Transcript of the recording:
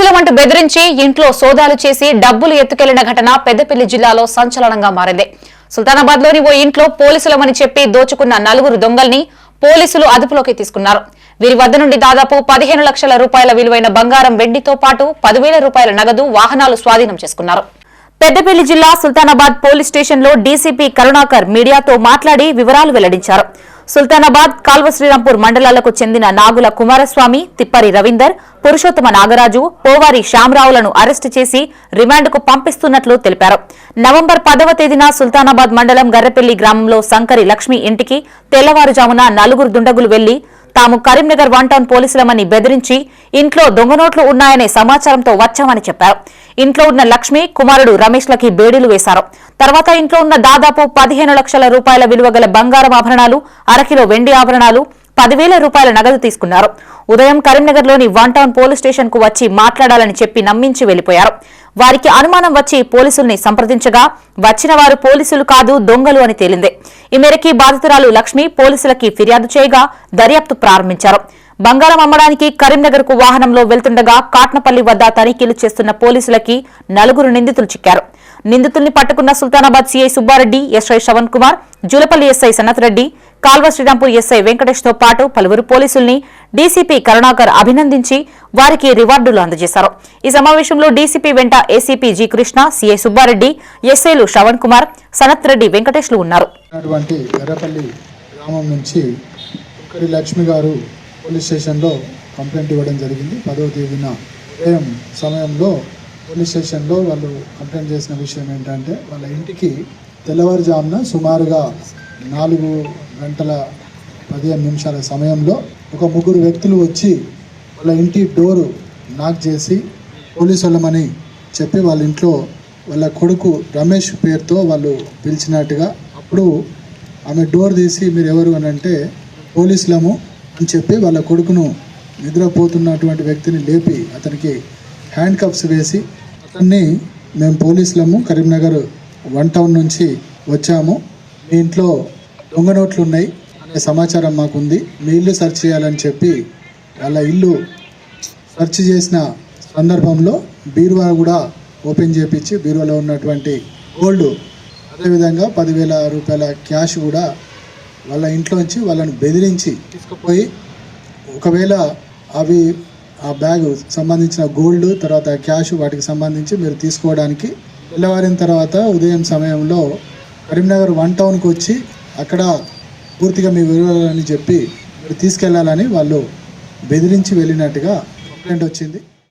పోలీసులు వంటి బెదిరించి ఇంట్లో సోదాలు చేసి డబ్బులు ఎత్తుకెళ్ళిన ఘటన పెద్దపల్లి జిల్లాలో సంచలనంగా మారింది. సుల్తానాబాద్లోని ఓ ఇంట్లో పోలీసులమని చెప్పి దోచుకున్న నలుగురు దొంగల్ని పోలీసులు అదుపులోకి తీసుకున్నారు. వీరి వద్ద నుండి దాదాపు పదిహేను లక్షల రూపాయల విలువైన బంగారం వెండితో పాటు పదివేల రూపాయల నగదు వాహనాలు స్వాధీనం చేసుకున్నారు. పెద్దపల్లి జిల్లా సుల్తానాబాద్ పోలీస్ స్టేషన్లో డీసీపీ కరుణాకర్ మీడియాతో మాట్లాడి వివరాలు వెల్లడించారు. సుల్తానాబాద్ కాల్వ శ్రీరాంపూర్ మండలాలకు చెందిన నాగుల కుమారస్వామి తిప్పరి రవీందర్ పురుషోత్తమ నాగరాజు పోవారి శ్యామరావులను అరెస్టు చేసి రిమాండ్కు పంపిస్తున్నట్లు తెలిపారు. నవంబర్ పదవ తేదీన సుల్తానాబాద్ మండలం గర్రపెల్లి గ్రామంలో సంకరి లక్ష్మి ఇంటికి తెల్లవారుజామున నలుగురు దుండగులు వెళ్ళి తాము కరీంనగర్ వన్ టౌన్ పోలీసులమని బెదిరించి ఇంట్లో దొంగనోట్లు ఉన్నాయనే సమాచారంతో వచ్చామని చెప్పారు. ఇంట్లో ఉన్న లక్ష్మి కుమారుడు రమేష్లకి బేడీలు వేశారు. తర్వాత ఇంట్లో ఉన్న దాదాపు పదిహేను లక్షల రూపాయల విలువ గల బంగారం ఆభరణాలు అరకిలో వెండి ఆభరణాలు పదివేల రూపాయల నగదు తీసుకున్నారు. ఉదయం కరీంనగర్లోని వన్ టౌన్ పోలీస్ స్టేషన్కు వచ్చి మాట్లాడాలని చెప్పి నమ్మించి వెళ్ళిపోయారు వారికి అనుమానం వచ్చి పోలీసుల్ని సంప్రదించగా వచ్చిన వారు పోలీసులు కాదు దొంగలు అని తేలింది. ఈ మేరకి బాధితురాలు లక్ష్మి పోలీసులకి ఫిర్యాదు చేయగా దర్యాప్తు ప్రారంభించారు. బంగారం అమ్మడానికి కరీంనగర్కు వాహనంలో వెళ్తుండగా కాట్నపల్లి వద్ద తనిఖీలు చేస్తున్న పోలీసులకి నలుగురు నిందితులు చిక్కారు. నిందితుల్ని పట్టుకున్న Sultanabad CI Subba Reddy SI Shavan Kumar Julapalli SI Sanath Reddy Kalva Srirampur SI వెంకటేష్తో పాటు పలువురు పోలీసుల్ని డీసీపీ కరుణాకర్ అభినందించి వారికి రివార్డులు అందజేశారు. ఈ సమావేశంలో డీసీపీ వెంట ACP G Krishna CI Subba Reddy ఎస్ఐలు శ్రవణ్ కుమార్ సనత్ రెడ్డి వెంకటేష్లు ఉన్నారు. లక్ష్మి గారు పోలీస్ స్టేషన్లో కంప్లైంట్ ఇవ్వడం జరిగింది. పదవ తేదీన ఉదయం సమయంలో పోలీస్ స్టేషన్లో వాళ్ళు కంప్లైంట్ చేసిన విషయం ఏంటంటే వాళ్ళ ఇంటికి తెల్లవారుజామున సుమారుగా నాలుగు గంటల పదిహేను నిమిషాల సమయంలో ఒక ముగ్గురు వ్యక్తులు వచ్చి వాళ్ళ ఇంటి డోరు నాక్ చేసి పోలీసు వాళ్ళమని చెప్పి వాళ్ళ ఇంట్లో వాళ్ళ కొడుకు రమేష్ పేరుతో వాళ్ళు పిలిచినట్టుగా అప్పుడు ఆమె డోర్ తీసి మీరు ఎవరు? అని అంటే పోలీసులము. అని చెప్పి వాళ్ళ కొడుకును నిద్రపోతున్నటువంటి వ్యక్తిని లేపి అతనికి హ్యాండ్ కప్స్ వేసి అతన్ని మేము పోలీసులము కరీంనగర్ వన్ టౌన్ నుంచి వచ్చాము. మీ ఇంట్లో దొంగ నోట్లు ఉన్నాయి అనే సమాచారం మాకుంది. మీ ఇల్లు సెర్చ్ చేయాలని చెప్పి వాళ్ళ ఇల్లు సెర్చ్ చేసిన సందర్భంలో బీరువా కూడా ఓపెన్ చేపించి బీరువాలో ఉన్నటువంటి గోల్డ్ అదేవిధంగా పదివేల రూపాయల క్యాష్ కూడా వాళ్ళ ఇంట్లోంచి వాళ్ళని బెదిరించి తీసుకుపోయి ఒకవేళ అవి ఆ బ్యాగ్ సంబంధించిన గోల్డ్ తర్వాత క్యాష్ వాటికి సంబంధించి మీరు తీసుకోవడానికి తెల్లవారిన తర్వాత ఉదయం సమయంలో కరీంనగర్ వన్ టౌన్కి వచ్చి అక్కడ పూర్తిగా మీ వివరాలని చెప్పి మీరు తీసుకెళ్ళాలని వాళ్ళు బెదిరించి వెళ్ళినట్టుగా కంప్లైంట్ వచ్చింది.